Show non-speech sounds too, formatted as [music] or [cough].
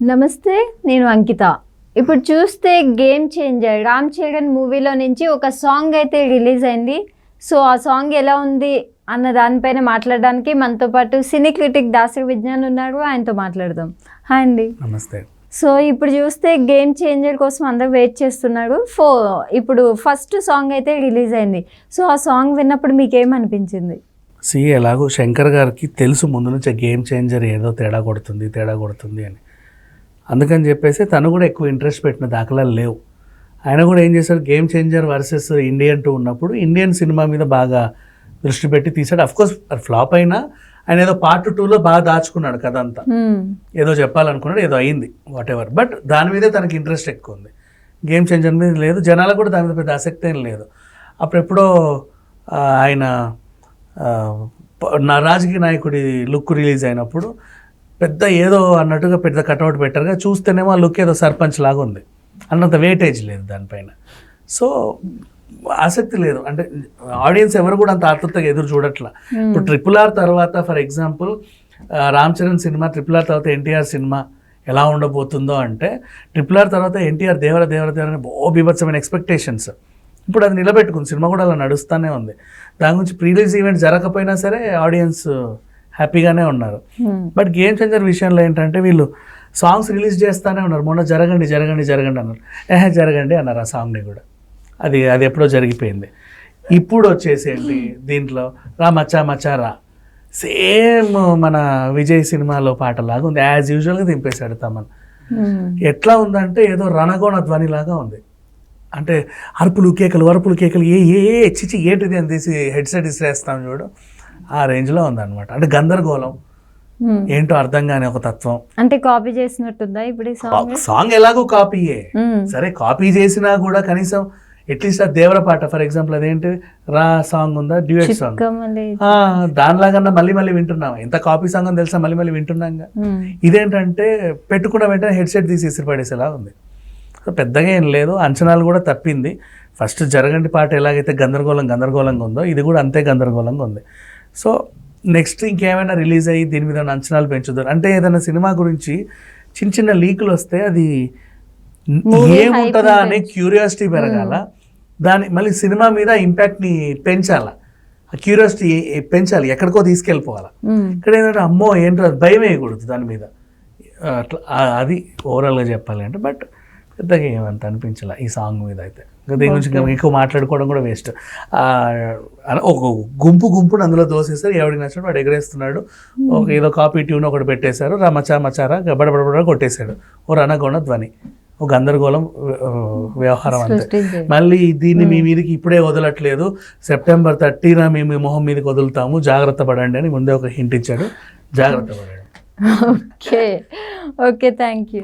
నమస్తే నేను అంకిత. ఇప్పుడు చూస్తే గేమ్ చేంజర్ రామ్ చరణ్ మూవీలో నుంచి ఒక సాంగ్ అయితే రిలీజ్ అయింది. సో ఆ సాంగ్ ఎలా ఉంది అన్న దానిపైన మాట్లాడడానికి మనతో పాటు సినీ క్రిటిక్ దాసరి విజ్ఞాన్ ఉన్నారు. ఆయనతో మాట్లాడదాం. హాయ్ అండి. నమస్తే. సో ఇప్పుడు చూస్తే గేమ్ చేంజర్ కోసం అందరూ వెయిట్ చేస్తున్నారు. ఫో ఇప్పుడు ఫస్ట్ సాంగ్ అయితే రిలీజ్ అయింది. సో ఆ సాంగ్ విన్నప్పుడు మీకు ఏమనిపించింది సి ఎలాగో శంకర్ గారికి తెలుసు ముందు నుంచి గేమ్ చేంజర్ ఏదో తేడా కొడుతుంది తేడా కొడుతుంది అని. అందుకని చెప్పేసి తను కూడా ఎక్కువ ఇంట్రెస్ట్ పెట్టిన దాఖలాలు లేవు. ఆయన కూడా ఏం చేశాడు? Game changer versus Indian two ఉన్నప్పుడు ఇండియన్ సినిమా మీద బాగా దృష్టి పెట్టి తీసాడు అఫ్కోర్స్ ఫ్లాప్ అయినా ఆయన ఏదో పార్ట్ టూలో బాగా దాచుకున్నాడు కథ అంతా. ఏదో చెప్పాలనుకున్నాడు ఏదో అయింది వాట్ ఎవర్ బట్ దాని మీదే తనకి ఇంట్రెస్ట్ ఎక్కువ ఉంది. గేమ్ చేంజర్ మీద లేదు. జనాలకు కూడా దాని మీద పెద్ద ఆసక్తి ఏం లేదు. అప్పుడెప్పుడో ఆయన నా రాజకీయ నాయకుడి లుక్ రిలీజ్ అయినప్పుడు పెద్ద ఏదో అన్నట్టుగా పెద్ద కట్అవుట్ పెట్టారుగా. చూస్తేనేమో ఆ లుక్ ఏదో సర్పంచ్ లాగా ఉంది. అన్నంత వెయిటేజ్ లేదు దానిపైన. సో ఆసక్తి లేదు. అంటే ఆడియన్స్ ఎవరు కూడా అంత ఆతృతగా ఎదురు చూడట్లా. ఇప్పుడు ట్రిపుల్ ఆర్ తర్వాత for example Ram Charan cinema triple R తర్వాత ఎన్టీఆర్ సినిమా ఎలా ఉండబోతుందో అంటే ట్రిపుల్ ఆర్ తర్వాత ఎన్టీఆర్ దేవర దేవర దేవర అని ఓ బీభత్సమైన ఎక్స్పెక్టేషన్స్ ఇప్పుడు అది నిలబెట్టుకుంది. సినిమా కూడా అలా నడుస్తూనే ఉంది. దాని గురించి ప్రీలీజ్ ఈవెంట్ జరగకపోయినా సరే ఆడియన్స్ హ్యాపీగానే ఉన్నారు. Hmm. బట్ గేమ్ చేంజర్ విషయంలో ఏంటంటే వీళ్ళు సాంగ్స్ రిలీజ్ చేస్తానే ఉన్నారు. మొన్న జరగండి జరగండి జరగండి అన్నారు. ఏహే జరగండి అన్నారు ఆ సాంగ్ని కూడా. అది అది ఎప్పుడో జరిగిపోయింది. ఇప్పుడు వచ్చేసి ఏంటి? దీంట్లో రా మచ్చా మచ్చా రా. సేమ్ మన విజయ్ సినిమాలో పాటలాగా ఉంది. యాజ్ యూజువల్గా దింపేశాడు తమన్. Hmm. ఎట్లా ఉందంటే ఏదో రణగోణ ధ్వనిలాగా ఉంది. అంటే అరుపులు కేకలు అరుపులు కేకలు ఏ ఏ ఏ చిచి ఏంటిది అని తీసి హెడ్సెట్ ఇసిరేస్తాం చూడు. ఆ రేంజ్లో ఉందన్నమాట. అంటే గందరగోళం. ఏంటో అర్థం కాని ఒక తత్వం. అంటే కాపీ చేసినట్టుందా ఇప్పుడు సాంగ్? సాంగ్ ఎలాగో కాపీయే. సరే కాపీ చేసినా కూడా కనీసం అట్లీస్ట్ ఆ దేవర పాట ఫర్ ఎగ్జాంపుల్ అదేంటి? రా సాంగ్ ఉందా? Duet song. దానిలాగన్నా మళ్ళీ మళ్ళీ వింటున్నాం ఎంత కాపీ సాంగ్ అని తెలుసా? మళ్ళీ మళ్ళీ వింటున్నాంగా? Hmm. ఇదేంటంటే పెట్టుకున్న వెంటనే హెడ్సెట్ తీసి ఇసిరి పడేసేలా ఉంది పెద్దగా ఏం లేదు. అంచనాలు కూడా తప్పింది. ఫస్ట్ జరగండి పాట ఎలాగైతే గందరగోళం గందరగోళంగా ఉందో ఇది కూడా అంతే గందరగోళంగా ఉంది. సో నెక్స్ట్ ఇంకేమైనా రిలీజ్ అయ్యి దీని మీద అంచనాలు పెంచుతారు అంటే ఏదైనా సినిమా గురించి చిన్న చిన్న లీకులు వస్తే అది ఏముంటుందా అనే క్యూరియాసిటీ పెరగాల. దాని మళ్ళీ సినిమా మీద ఇంపాక్ట్ని పెంచాల. ఆ క్యూరియాసిటీ పెంచాలి. ఎక్కడికో తీసుకెళ్ళిపోవాలి. Hmm. ఇక్కడ ఏంటంటే అమ్మో ఏంటో అది భయం వేయకూడదు దాని మీద. అట్లా అది ఓవరాల్గా చెప్పాలి అంటే బట్ పెద్దగా ఏమంత అనిపించాల ఈ సాంగ్ మీద అయితే. దీని గురించి ఎక్కువ మాట్లాడుకోవడం కూడా వేస్ట్. ఒక గుంపు గుంపును అందులో దోసేస్తారు ఎవడికి నచ్చినట్టు వాడు ఎగరేస్తున్నాడు. ఒక ఏదో కాపీ ట్యూన్ ఒకటి పెట్టేశారు. రా మచా మచారా గబడబడబడ కొట్టేశాడు. ఓ రణగొండ ధ్వని ఒక గందరగోళం వ్యవహారం అంతే. మళ్ళీ దీన్ని మీ మీదకి ఇప్పుడే వదలట్లేదు. సెప్టెంబర్ థర్టీన మేము మీ మొహం మీదకి వదులుతాము. జాగ్రత్త పడండి అని ముందే ఒక హింట్ ఇచ్చాడు. జాగ్రత్త పడండి. [laughs] ఓకే. Okay thank you